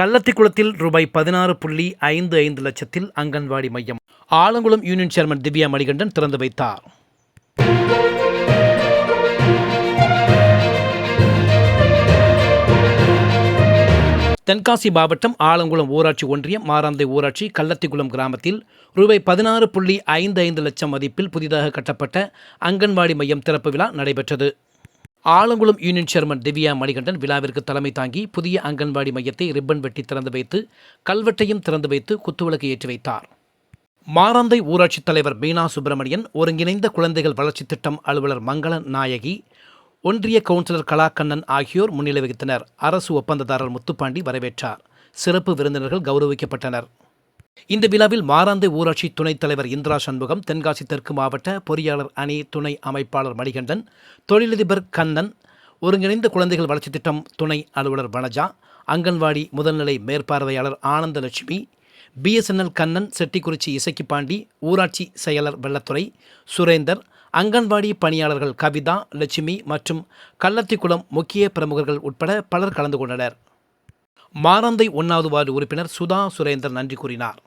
கள்ளத்திக்குளத்தில் ரூபாய் பதினாறு புள்ளி ஐந்து ஐந்து லட்சத்தில் அங்கன்வாடி மையம். ஆலங்குளம் யூனியன் சேர்மன் திவ்யா மணிகண்டன் திறந்து வைத்தார். தென்காசி மாவட்டம் ஆலங்குளம் ஊராட்சி ஒன்றியம் மாராந்தை ஊராட்சி கள்ளத்திக்குளம் கிராமத்தில் ரூபாய் பதினாறு புள்ளி ஐந்து ஐந்து லட்சம் மதிப்பில் புதிதாக கட்டப்பட்ட அங்கன்வாடி மையம் திறப்பு விழா நடைபெற்றது. ஆலங்குளம் யூனியன் சேர்மன் திவ்யா மணிகண்டன் விழாவிற்கு தலைமை தாங்கி புதிய அங்கன்வாடி மையத்தை ரிப்பன் வெட்டி திறந்து வைத்து கல்வெட்டையும் திறந்து வைத்து குத்துவிளக்கு ஏற்றி வைத்தார். மாராந்தை ஊராட்சித் தலைவர் மீனா சுப்பிரமணியன் ஒருங்கிணைந்த குழந்தைகள் வளர்ச்சி திட்டம் அலுவலர் மங்கள நாயகி ஒன்றிய கவுன்சிலர் கலாக்கண்ணன் ஆகியோர் முன்னிலை வகித்தனர். அரசு ஒப்பந்ததாரர் முத்துப்பாண்டி வரவேற்றார். சிறப்பு விருந்தினர்கள் கௌரவிக்கப்பட்டனர். இந்த விழாவில் மாராந்தை ஊராட்சி துணைத் தலைவர் இந்திரா சண்முகம் தென்காசி தெற்கு மாவட்ட பொறியாளர் அணி துணை அமைப்பாளர் மணிகண்டன் தொழிலதிபர் கண்ணன் ஒருங்கிணைந்த குழந்தைகள் வளர்ச்சித் திட்டம் துணை அலுவலர் வனஜா அங்கன்வாடி முதல்நிலை மேற்பார்வையாளர் ஆனந்தலட்சுமி பிஎஸ்என்எல் கண்ணன் செட்டிக்குறிச்சி இசக்கி பாண்டி ஊராட்சி செயலர் வெள்ளத்துறை சுரேந்தர் அங்கன்வாடி பணியாளர்கள் கவிதா லட்சுமி மற்றும் கள்ளத்திக்குளம் முக்கிய பிரமுகர்கள் உட்பட பலர் கலந்து கொண்டனர். மாரந்தை ஒன்றாவது வார்டு உறுப்பினர் சுதா சுரேந்தர் நன்றி கூறினார்.